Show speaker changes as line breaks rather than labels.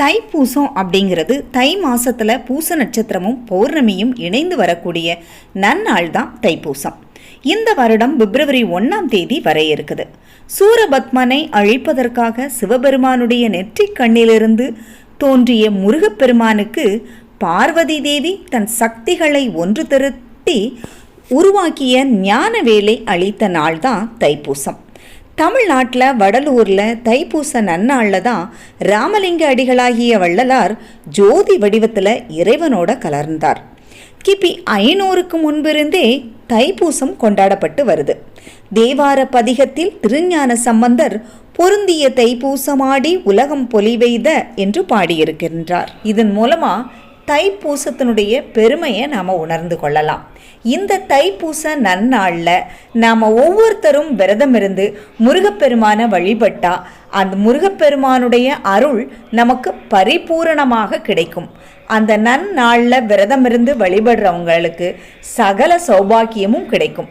தைப்பூசம் அப்படிங்கிறது தை மாசத்துல பூச நட்சத்திரமும் பௌர்ணமியும் இணைந்து வரக்கூடிய நன்னாள் தான் தைப்பூசம். இந்த வருடம் பிப்ரவரி ஒன்றாம் தேதி வர இருக்குது. சூரபத்மனை அழிப்பதற்காக சிவபெருமானுடைய நெற்றிக் கண்ணிலிருந்து தோன்றிய முருகப்பெருமானுக்கு பார்வதி தேவி தன் சக்திகளை ஒன்று திரட்டி உருவாக்கிய ஞான வேலை அளித்த நாள் தான் தைப்பூசம். தமிழ்நாட்டில் வடலூரில் தைப்பூச நன்னாளில் தான் ராமலிங்க அடிகளாகிய வள்ளலார் ஜோதி வடிவத்தில் இறைவனோட கலர்ந்தார். கிபி ஐநூறுக்கு முன்பிருந்தே தைப்பூசம் கொண்டாடப்பட்டு வருது. தேவார பதிகத்தில் திருஞான சம்பந்தர் பொருந்திய தைப்பூசமாடி உலகம் பொலிவெய்த என்று பாடியிருக்கின்றார். இதன் மூலமா தைப்பூசத்தினுடைய பெருமையை நாம் உணர்ந்து கொள்ளலாம். இந்த தைப்பூச நன்னாளில் நாம் ஒவ்வொருத்தரும் விரதம் இருந்து முருகப்பெருமானை வழிபட்டால் அந்த முருகப்பெருமானுடைய அருள் நமக்கு பரிபூரணமாக கிடைக்கும். அந்த நன்னாளில் விரதம் இருந்து வழிபடுறவங்களுக்கு சகல சௌபாக்கியமும் கிடைக்கும்.